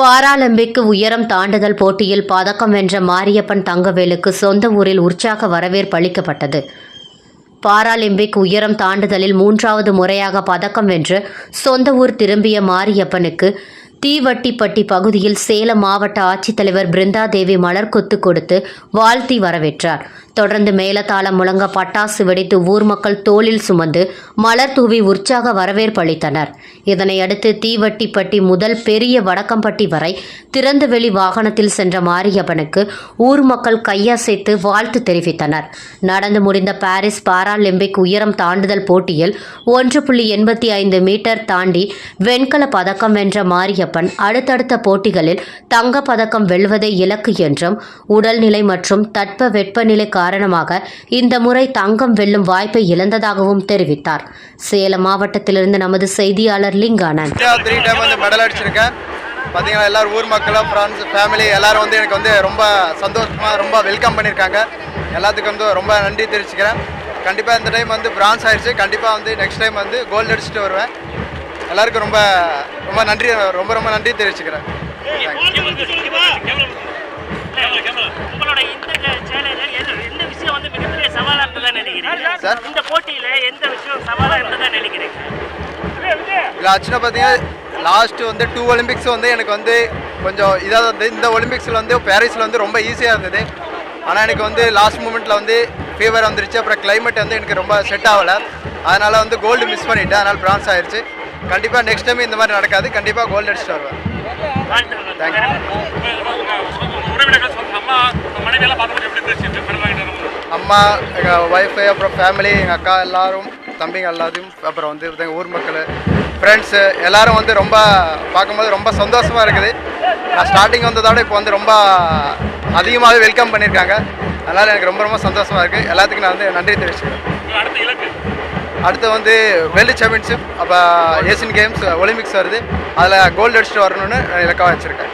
Paralympic உயரம் தாண்டுதல் போட்டியில் பதக்கம் வென்ற மாரியப்பன் தங்கவேலுக்கு சொந்த ஊரில் உற்சாக வரவேற்பு அளிக்கப்பட்டது. பாராலிம்பிக் உயரம் தாண்டுதலில் மூன்றாவது முறையாக பதக்கம் வென்று சொந்த ஊர் திரும்பிய மாரியப்பனுக்கு தீவட்டிப்பட்டி பகுதியில் சேலம் மாவட்ட ஆட்சித்தலைவர் பிருந்தா தேவி மலர் கொத்து கொடுத்து வாழ்த்தி வரவேற்றார். தொடர்ந்து மேலதாளம் முழங்க பட்டாசு வெடித்து ஊர் மக்கள் தோளில் சுமந்து மலர் தூவி உற்சாக வரவேற்பு அளித்தனர். இதனையடுத்து தீவட்டிப்பட்டி முதல் பெரிய வடக்கம்பட்டி வரை திறந்தவெளி வாகனத்தில் சென்ற மாரியப்பனுக்கு ஊர் மக்கள் கையசைத்து வாழ்த்து தெரிவித்தனர். நடந்து முடிந்த பாரிஸ் பாராலிம்பிக் உயரம் தாண்டுதல் போட்டியில் ஒன்று புள்ளி எண்பத்தி ஐந்து மீட்டர் தாண்டி வெண்கல பதக்கம் வென்ற மாரியப்பன் அடுத்தடுத்த போட்டிகளில் தங்கப்பதக்கம் வெல்வதே இலக்கு என்றும் உடல்நிலை மற்றும் தட்ப வெப்பநிலை காரணமாக இந்த முறை தங்கம் வெல்லும் வாய்ப்பை இழந்ததாகவும் தெரிவித்தார். சேலம் மாவட்டத்திலிருந்து நமது செய்தியாளர் லிங்கானன் வந்து பார்த்தீங்கன்னா எல்லாரும் ஊர் மக்களும் ஃப்ரெண்ட்ஸ் ஃபேமிலி எல்லாரும் வந்து எனக்கு வந்து ரொம்ப சந்தோஷமாக ரொம்ப வெல்கம் பண்ணியிருக்காங்க எல்லாத்துக்கும் வந்து ரொம்ப நன்றி தெரிவிச்சுக்கிறேன். கண்டிப்பாக இந்த டைம் வந்து பிரான்ஸ் ஆயிடுச்சு. கண்டிப்பாக வந்து நெக்ஸ்ட் டைம் வந்து கோல்டு அடிச்சுட்டு வருவேன். எல்லாருக்கும் ரொம்ப ரொம்ப நன்றி ரொம்ப ரொம்ப நன்றி தெரிவிச்சுக்கிறேன். இருந்ததா சார்? இந்த போட்டியில எந்த விஷயம் சவாலா இருந்ததா நினைக்கிறீங்க? இல்லை ஆக்சுவலாக பார்த்தீங்கன்னா லாஸ்ட்டு வந்து டூ ஒலிம்பிக்ஸ் வந்து எனக்கு வந்து கொஞ்சம் இதாக வந்து இந்த ஒலிம்பிக்ஸில் வந்து பாரிஸில் வந்து ரொம்ப ஈஸியாக இருந்தது. ஆனால் எனக்கு வந்து லாஸ்ட் மூமெண்ட்டில் வந்து ஃபீவர் வந்துருச்சு. அப்புறம் climate வந்து எனக்கு ரொம்ப செட் ஆகலை. அதனால் வந்து கோல்டு மிஸ் பண்ணிட்டேன். அதனால் பிரான்ஸ் ஆயிடுச்சு கண்டிப்பாக நெக்ஸ்ட் டைம் இந்த மாதிரி நடக்காது. கண்டிப்பாக கோல்டு அடிச்சுட்டு வருவேன். அம்மா எங்கள் ஒய்ஃபு அப்புறம் ஃபேமிலி எங்கள் அக்கா எல்லாரும் தம்பிங்க எல்லாத்தையும் அப்புறம் வந்து எங்கள் ஊர் மக்கள் ஃப்ரெண்ட்ஸு எல்லாரும் வந்து ரொம்ப பார்க்கும்போது ரொம்ப சந்தோஷமாக இருக்குது. நான் ஸ்டார்டிங் வந்ததோட இப்போ வந்து ரொம்ப அதிகமாகவே வெல்கம் பண்ணியிருக்காங்க அதனால் எனக்கு ரொம்ப ரொம்ப சந்தோஷமாக இருக்குது எல்லாத்துக்கும் நான் வந்து நன்றி தெரிவிச்சுக்கிறேன். அடுத்த இலக்கு. அடுத்து வந்து வேர்ல்டு சாம்பியன்ஷிப் அப்போ ஏசியன் கேம்ஸ் ஒலிம்பிக்ஸ் வருது. அதில் கோல்டு அடிச்சுட்டு வரணும்னு இலக்காக வச்சுருக்கேன்